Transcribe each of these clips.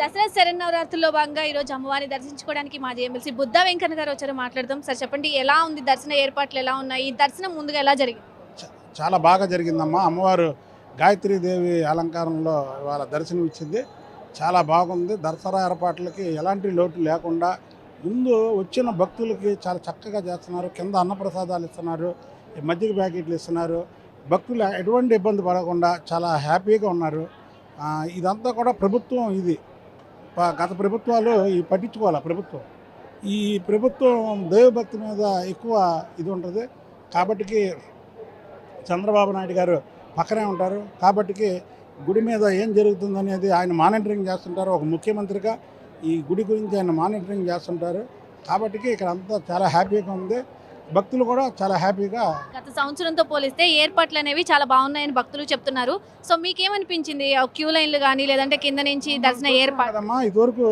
దసరా శరన్నవరాత్రుల్లో భాగంగా ఈరోజు అమ్మవారిని దర్శించుకోవడానికి మాజీ ఎమ్మెల్సీ బుద్ధ వెంకన్న గారు వచ్చారు. మాట్లాడదాం. సార్ చెప్పండి ఎలా ఉంది? దర్శన ఏర్పాట్లు ఎలా ఉన్నాయి? ఈ దర్శనం ముందుగా ఎలా జరిగింది? చ- చాలా బాగా జరిగిందమ్మా. అమ్మవారు గాయత్రీదేవి అలంకారంలో వాళ్ళ దర్శనం ఇచ్చింది. చాలా బాగుంది. దసరా ఏర్పాట్లకి ఎలాంటి లోటు లేకుండా ముందు వచ్చిన భక్తులకి చాలా చక్కగా చేస్తున్నారు. కింద అన్నప్రసాదాలు ఇస్తున్నారు. ఈ మజ్జిగ ప్యాకెట్లు ఇస్తున్నారు. భక్తులు ఎటువంటి ఇబ్బంది పడకుండా చాలా హ్యాపీగా ఉన్నారు. ఇదంతా కూడా ప్రభుత్వం ఇది గత ప్రభుత్వాలు ఈ పట్టించుకోవాలి ప్రభుత్వం? ఈ ప్రభుత్వం దైవభక్తి మీద ఎక్కువ ఇది ఉంటుంది. కాబట్టికి చంద్రబాబు నాయుడు గారు పక్కనే ఉంటారు. కాబట్టికి గుడి మీద ఏం జరుగుతుంది అనేది ఆయన మానిటరింగ్ చేస్తుంటారు. ఒక ముఖ్యమంత్రిగా ఈ గుడి గురించి ఆయన మానిటరింగ్ చేస్తుంటారు. కాబట్టికి ఇక్కడ అంతా చాలా హ్యాపీగా ఉంది. భక్తులు కూడా చాలా హ్యాపీగా గత సంవత్సరంతో పోలిస్తే ఏర్పాట్లు అనేవి చాలా బాగున్నాయని భక్తులు చెప్తున్నారు. సో మీకేమనిపించింది? ఆ క్యూ లైన్లు కానీ లేదంటే కింద నుంచి దర్శన ఏర్పాటు కదమ్మా. ఇదివరకు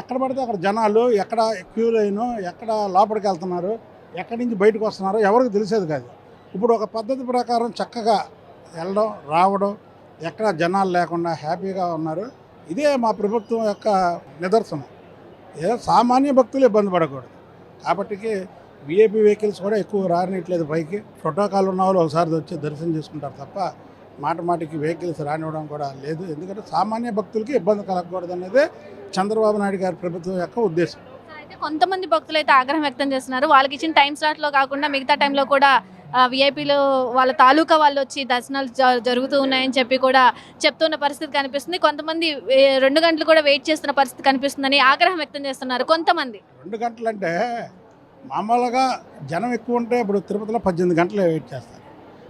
ఎక్కడ పడితే అక్కడ జనాలు ఎక్కడ క్యూ లైన్ ఎక్కడ లోపలికి వెళ్తున్నారు ఎక్కడి నుంచి బయటకు వస్తున్నారు ఎవరికి తెలిసేది కాదు. ఇప్పుడు ఒక పద్ధతి ప్రకారం చక్కగా వెళ్ళడం రావడం ఎక్కడ జనాలు లేకుండా హ్యాపీగా ఉన్నారు. ఇదే మా ప్రభుత్వం యొక్క నిదర్శనం. ఏ సామాన్య భక్తులు ఇబ్బంది పడకూడదు. కాబట్టికి విఐపి వెహికల్స్ కూడా ఎక్కువ రానిట్లేదు పైకి ప్రోటోకాల్ ఉన్న వాళ్ళు ఒకసారి వచ్చి దర్శనం చేసుకుంటారు తప్ప మాట మాటికి వెహికల్స్ రానివ్వడం కూడా లేదు. ఎందుకంటే సామాన్య భక్తులకి ఇబ్బంది కలగకూడదు అనేది చంద్రబాబు నాయుడు గారి ప్రభుత్వం యొక్క ఉద్దేశం. కొంతమంది భక్తులు అయితే ఆగ్రహం వ్యక్తం చేస్తున్నారు. వాళ్ళకి ఇచ్చిన టైం స్లాట్లో కాకుండా మిగతా టైంలో కూడా విఐపీలు వాళ్ళ తాలూకా వాళ్ళు వచ్చి దర్శనాలు జరుగుతూ ఉన్నాయని చెప్పి కూడా చెప్తున్న పరిస్థితి కనిపిస్తుంది. కొంతమంది రెండు గంటలు కూడా వెయిట్ చేస్తున్న పరిస్థితి కనిపిస్తుందని ఆగ్రహం వ్యక్తం చేస్తున్నారు. కొంతమంది. రెండు గంటలు అంటే మామూలుగా జనం ఎక్కువ ఉంటే ఇప్పుడు తిరుపతిలో పద్దెనిమిది గంటలు వెయిట్ చేస్తారు.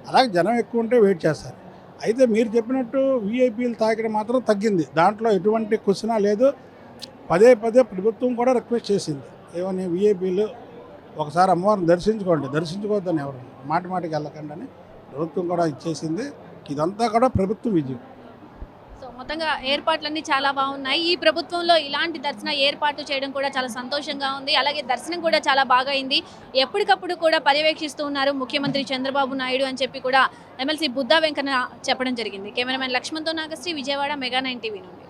అలాగే జనం ఎక్కువ ఉంటే వెయిట్ చేస్తారు. అయితే మీరు చెప్పినట్టు వీఐపీలు తాకిడి మాత్రం తగ్గింది. దాంట్లో ఎటువంటి క్వశ్చన లేదు. పదే పదే ప్రభుత్వం కూడా రిక్వెస్ట్ చేసింది. ఏమని వీఐపీలు ఒకసారి అమ్మవారిని దర్శించుకోండి. దర్శించుకోవద్దని ఎవరు? మాట మాటికి వెళ్ళకండి అని ప్రభుత్వం కూడా ఇచ్చేసింది. ఇదంతా కూడా ప్రభుత్వం విజయం. మొత్తంగా ఏర్పాట్లన్నీ చాలా బాగున్నాయి. ఈ ప్రభుత్వంలో ఇలాంటి దర్శన ఏర్పాటు చేయడం కూడా చాలా సంతోషంగా ఉంది. అలాగే దర్శనం కూడా చాలా బాగా అయింది. ఎప్పటికప్పుడు కూడా పర్యవేక్షిస్తూ ఉన్నారు ముఖ్యమంత్రి చంద్రబాబు నాయుడు అని చెప్పి కూడా ఎమ్మెల్సీ బుద్ధా వెంకన్న చెప్పడం జరిగింది. Cameraman లక్ష్మణ్తో Nagasri Vijayawada mega nine TV నుండి.